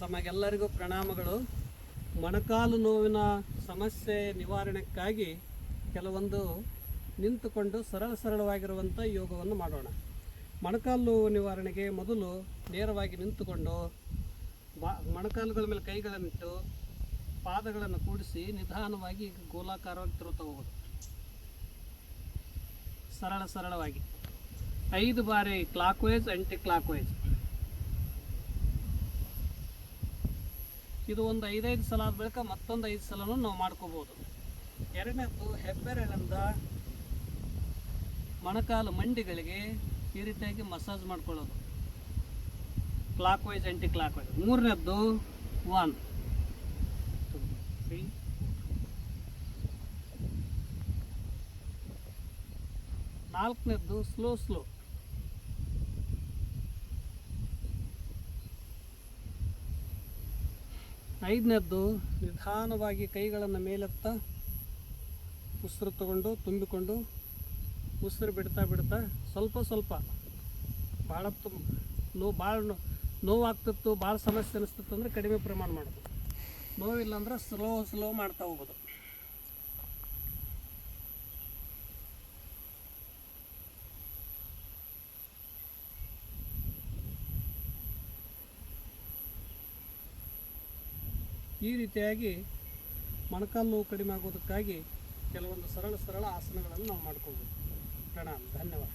ತಮಗೆಲ್ಲರಿಗೂ ಪ್ರಣಾಮಗಳು. ಮೊಣಕಾಲು ನೋವಿನ ಸಮಸ್ಯೆ ನಿವಾರಣೆಕ್ಕಾಗಿ ಕೆಲವೊಂದು ನಿಂತುಕೊಂಡು ಸರಳ ಸರಳವಾಗಿರುವಂಥ ಯೋಗವನ್ನು ಮಾಡೋಣ. ಮೊಣಕಾಲು ನೋವು ನಿವಾರಣೆಗೆ ಮೊದಲು ನೇರವಾಗಿ ನಿಂತುಕೊಂಡು ಬಾ, ಮೊಣಕಾಲುಗಳ ಮೇಲೆ ಕೈಗಳನ್ನಿಟ್ಟು ಪಾದಗಳನ್ನು ಕೂಡಿಸಿ ನಿಧಾನವಾಗಿ ಗೋಲಾಕಾರವಾಗಿ ತಿರುತ್ತಾ ಹೋಗೋದು ಸರಳ ಸರಳವಾಗಿ. ಐದು ಬಾರಿ clockwise anticlockwise ಇದು ಒಂದು ಐದೈದು ಸಲ ಆದ ಬಳಿಕ ಮತ್ತೊಂದು ಐದು ಸಲನೂ ನಾವು ಮಾಡ್ಕೋಬೋದು. ಎರಡನೇದ್ದು ಹೆಬ್ಬೆರಳಿಂದ ಮೊಣಕಾಲು ಮಂಡಿಗಳಿಗೆ ಈ ರೀತಿಯಾಗಿ ಮಸಾಜ್ ಮಾಡ್ಕೊಳ್ಳೋದು. Clockwise anticlockwise ಮೂರನೇದ್ದು ಒನ್. ಟು ನಾಲ್ಕನೇದ್ದು ಸ್ಲೋ ಸ್ಲೋ. ಐದನೇದ್ದು, ನಿಧಾನವಾಗಿ ಕೈಗಳನ್ನು ಮೇಲೆತ್ತ ಉಸಿರು ತಗೊಂಡು, ತುಂಬಿಕೊಂಡು ಉಸಿರು ಬಿಡ್ತಾ ಬಿಡ್ತಾ ಸ್ವಲ್ಪ ಸ್ವಲ್ಪ ಭಾಳ ತುಂಬ ನೋವು ಭಾಳ ನೋವಾಗ್ತಿತ್ತು ಭಾಳ ಸಮಸ್ಯೆ ಅನಿಸ್ತಿತ್ತು ಅಂದರೆ ಕಡಿಮೆ ಪ್ರಮಾಣ ಮಾಡೋದು ನೋವಿಲ್ಲ ಅಂದ್ರೆ ಸ್ಲೋ ಸ್ಲೋ ಮಾಡ್ತಾ ಹೋಗೋದು ಈ ರೀತಿಯಾಗಿ ಮೊಣಕಾಲು ನೋವು ಕಡಿಮೆ ಆಗೋದಕ್ಕಾಗಿ ಕೆಲವೊಂದು ಸರಳ ಸರಳ ಆಸನಗಳನ್ನು ನಾವು ಮಾಡ್ಕೊಳ್ಬೋದು ಪ್ರಣಾಮ ಧನ್ಯವಾದ.